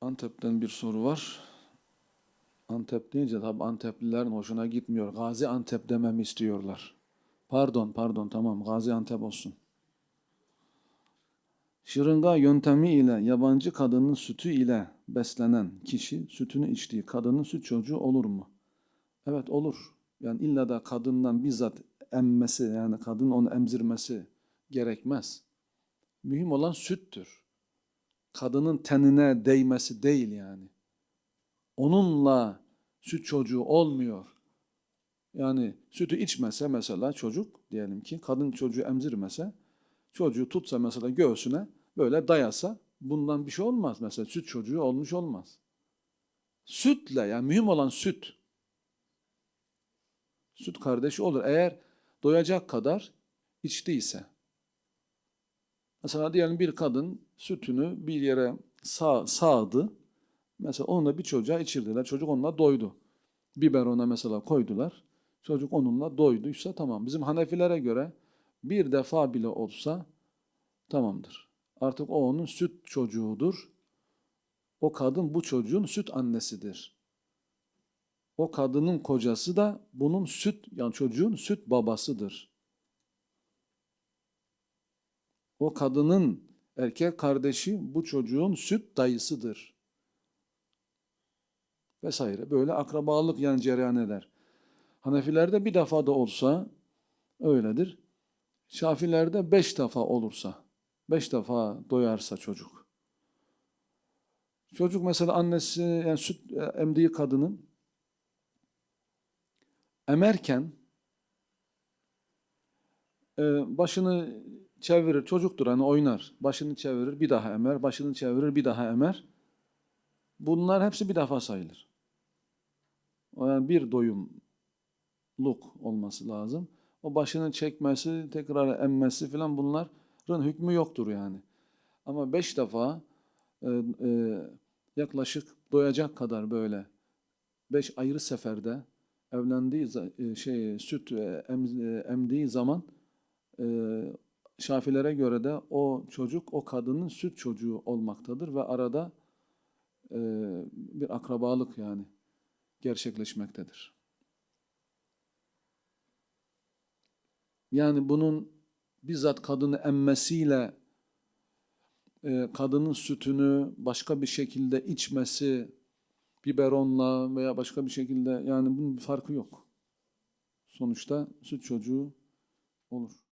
Antep'ten bir soru var. Antep deyince tabi Anteplilerin hoşuna gitmiyor. Gazi Antep dememi istiyorlar. Pardon, pardon tamam Gazi Antep olsun. Şırınga yöntemi ile yabancı kadının sütü ile beslenen kişi sütünü içtiği kadının süt çocuğu olur mu? Evet olur. Yani illa da kadından bizzat emmesi yani kadın onu emzirmesi gerekmez. Mühim olan süttür. Kadının tenine değmesi değil yani. Onunla süt çocuğu olmuyor. Yani sütü içmese mesela çocuk diyelim ki kadın çocuğu emzirmese çocuğu tutsa mesela göğsüne böyle dayasa bundan bir şey olmaz mesela süt çocuğu olmuş olmaz. Sütle yani mühim olan süt. Süt kardeşi olur eğer doyacak kadar içtiyse. Mesela diyelim bir kadın sütünü bir yere sağ, sağdı. Mesela onu bir çocuğa içirdiler. Çocuk onunla doydu. Biberona mesela koydular. Çocuk onunla doyduysa tamam. Bizim Hanefilere göre bir defa bile olsa tamamdır. Artık o onun süt çocuğudur. O kadın bu çocuğun süt annesidir. O kadının kocası da bunun süt yani çocuğun süt babasıdır. O kadının erkek kardeşi bu çocuğun süt dayısıdır. Vesaire. Böyle akrabalık yani cereyan eder. Hanefilerde bir defa da olsa öyledir. Şafilerde beş defa olursa, beş defa doyarsa çocuk. Çocuk mesela annesi yani süt emdiği kadının emerken e, başını çevirir. Çocuktur hani oynar. Başını çevirir bir daha emer. Başını çevirir bir daha emer. Bunlar hepsi bir defa sayılır. Yani bir doyumluk olması lazım. O başını çekmesi, tekrar emmesi falan bunların hükmü yoktur yani. Ama beş defa e, e, yaklaşık doyacak kadar böyle beş ayrı seferde evlendiği e, şey süt e, e, emdiği zaman e, Şafilere göre de o çocuk o kadının süt çocuğu olmaktadır ve arada e, bir akrabalık yani gerçekleşmektedir. Yani bunun bizzat kadını emmesiyle e, kadının sütünü başka bir şekilde içmesi, biberonla veya başka bir şekilde yani bunun bir farkı yok. Sonuçta süt çocuğu olur.